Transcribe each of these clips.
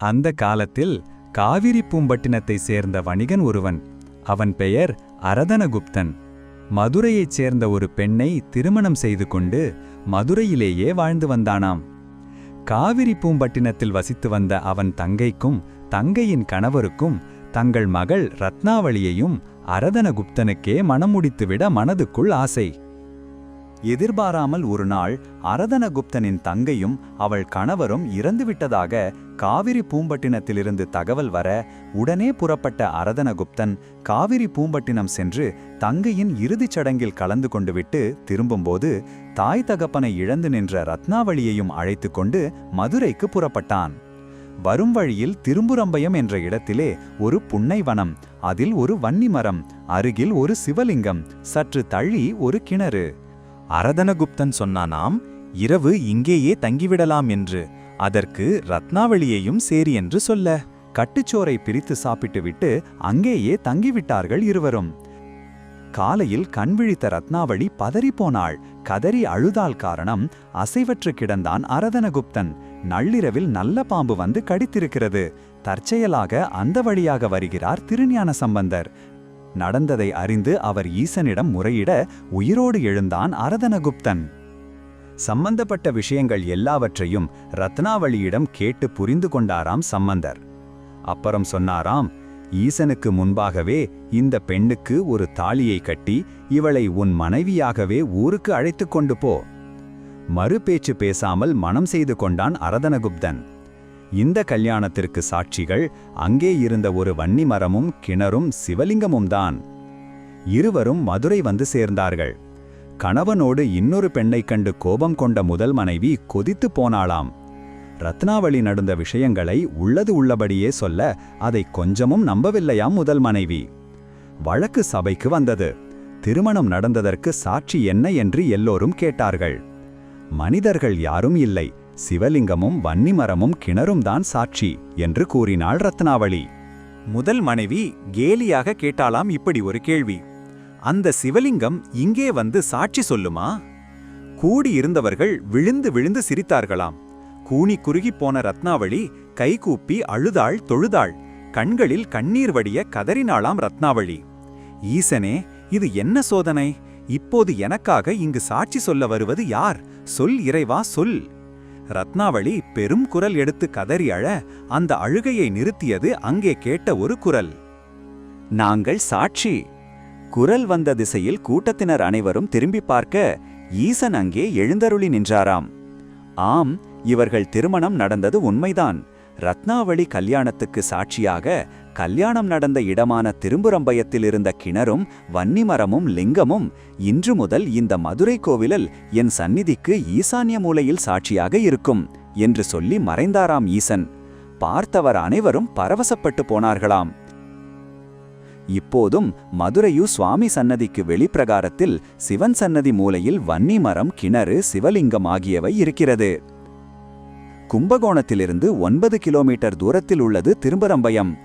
அந்த காலத்தில் காவிரி பூம்பட்டினத்தை சேர்ந்த வணிகன் ஒருவன். அவன் பெயர் அரதனகுப்தன். மதுரையைச் சேர்ந்த ஒரு பெண்ணை திருமணம் செய்து கொண்டு மதுரையிலேயே வாழ்ந்து வந்தானாம். காவிரி பூம்பட்டினத்தில் வசித்து வந்த அவன் தங்கைக்கும் தங்கையின் கணவருக்கும் தங்கள் மகள் ரத்னாவளியையும் அரதனகுப்தனுக்கே மனம் முடித்துவிட மனதுக்குள் ஆசை. எதிர்பாராமல் ஒரு நாள் அரதனகுப்தனின் தங்கையும் அவள் கணவரும் இறந்துவிட்டதாக காவிரி பூம்பட்டினத்திலிருந்து தகவல் வர உடனே புறப்பட்ட அரதனகுப்தன் காவிரி பூம்பட்டினம் சென்று தங்கையின் இறுதிச் சடங்கில் கலந்து கொண்டுவிட்டு திரும்பும்போது தாய் தகப்பனை இழந்து நின்ற ரத்னாவளியையும் அழைத்து கொண்டு மதுரைக்கு புறப்பட்டான். வரும் வழியில் திரும்புரம்பயம் என்ற இடத்திலே ஒரு புன்னை வனம் அதில் ஒரு வன்னி மரம் அருகில் ஒரு சிவலிங்கம் சற்று தள்ளி ஒரு கிணறு. அரதனகுப்தன் சொன்னானாம் இரவு இங்கேயே தங்கிவிடலாம் என்று. அதற்கு ரத்னாவளியையும் சேரி என்று சொல்ல கட்டுச்சோரை பிரித்து சாப்பிட்டுவிட்டு அங்கேயே தங்கிவிட்டார்கள் இருவரும். காலையில் கண்விழித்த ரத்னாவளி பதறிப்போனாள் கதறி அழுதால் காரணம் அசைவற்று கிடந்தான் அரதனகுப்தன். நள்ளிரவில் நல்ல பாம்பு வந்து கடித்திருக்கிறது. தற்செயலாக அந்த வழியாக வருகிறார் திருஞான சம்பந்தர். நடந்ததை அறிந்து அவர் ஈசனிடம் முறையிட உயிரோடு எழுந்தான் அரதனகுப்தன். சம்பந்தப்பட்ட விஷயங்கள் எல்லாவற்றையும் ரத்னாவளியிடம் கேட்டு புரிந்து கொண்டாராம் சம்பந்தர். அப்புறம் சொன்னாராம் ஈசனுக்கு முன்பாகவே இந்த பெண்ணுக்கு ஒரு தாலியை கட்டி இவளை உன் மனைவியாகவே ஊருக்கு அழைத்துக் கொண்டு போ. மறுபேச்சு பேசாமல் மனம் செய்து கொண்டான் அரதனகுப்தன். இந்த கல்யாணத்திற்கு சாட்சிகள் அங்கே இருந்த ஒரு வன்னி மரமும் கிணறும் சிவலிங்கமும் தான் இருவரும் மதுரை வந்து சேர்ந்தார்கள். கணவனோடு இன்னொரு பெண்ணைக் கண்டு கோபம் கொண்ட முதல் மனைவி கொதித்து போனாளாம். ரத்னாவளி நடந்த விஷயங்களை உள்ளது உள்ளபடியே சொல்ல அதை கொஞ்சமும் நம்பவில்லையாம் முதல் மனைவி. வழக்கு சபைக்கு வந்தது. திருமணம் நடந்ததற்கு சாட்சி என்ன என்று எல்லோரும் கேட்டார்கள். மனிதர்கள் யாரும் இல்லை. சிவலிங்கமும் வன்னிமரமும் கிணறும் தான் சாட்சி என்று கூறினாள் ரத்னாவளி. முதல் மனைவி கேலியாக கேட்டாலாம் இப்படி ஒரு கேள்வி. அந்த சிவலிங்கம் இங்கே வந்து சாட்சி சொல்லுமா? கூடியிருந்தவர்கள் விழுந்து விழுந்து சிரித்தார்களாம். கூனி குறுகிப் போன ரத்னாவளி கைகூப்பி அழுதாள் தொழுதாள். கண்களில் கண்ணீர் வடிய கதறினாளாம் ரத்னாவளி. ஈசனே இது என்ன சோதனை? இப்போது எனக்காக இங்கு சாட்சி சொல்ல வருவது யார்? சொல் இறைவா சொல். ரத்னாவளி பெரும் குரல் எடுத்து கதறி அழ அந்த அழுகையை நிறுத்தியது அங்கே கேட்ட ஒரு குரல். நாங்கள் சாட்சி. குரல் வந்த திசையில் கூட்டத்தினர் அனைவரும் திரும்பி பார்க்க ஈசன் அங்கே எழுந்தருளி நின்றாராம். ஆம் இவர்கள் திருமணம் நடந்தது உண்மைதான். ரத்னாவளி கல்யாணத்துக்கு சாட்சியாக கல்யாணம் நடந்த இடமான திரும்புரம்பயத்தில் இருந்த கிணறும் வன்னிமரமும் லிங்கமும் இன்று முதல் இந்த மதுரை கோவிலில் என் சந்நிதிக்கு ஈசான்ய மூலையில் சாட்சியாக இருக்கும் என்று சொல்லி மறைந்தாராம் ஈசன். பார்த்தவர் அனைவரும் பரவசப்பட்டு போனார்களாம். இப்போதும் மதுரையு சுவாமி சன்னதிக்கு வெளிப்பிரகாரத்தில் சிவன் சன்னதி மூலையில் வன்னி மரம் கிணறு சிவலிங்கம் ஆகியவை இருக்கிறது. கும்பகோணத்திலிருந்து ஒன்பது கிலோமீட்டர் தூரத்தில் உள்ளது திரும்பரம்பயம்.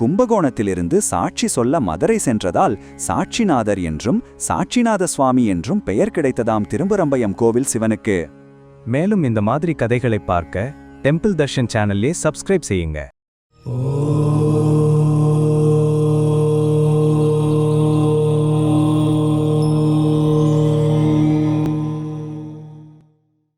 கும்பகோணத்திலிருந்து சாட்சி சொல்ல மதுரை சென்றதால் சாட்சிநாதர் என்றும் சாட்சிநாத சுவாமி என்றும் பெயர் கிடைத்ததாம் திரும்பரம்பயம் கோவில் சிவனுக்கு. மேலும் இந்த மாதிரி கதைகளை பார்க்க டெம்பிள் தர்ஷன் சேனல்லே சப்ஸ்கிரைப் செய்யுங்க. ஓ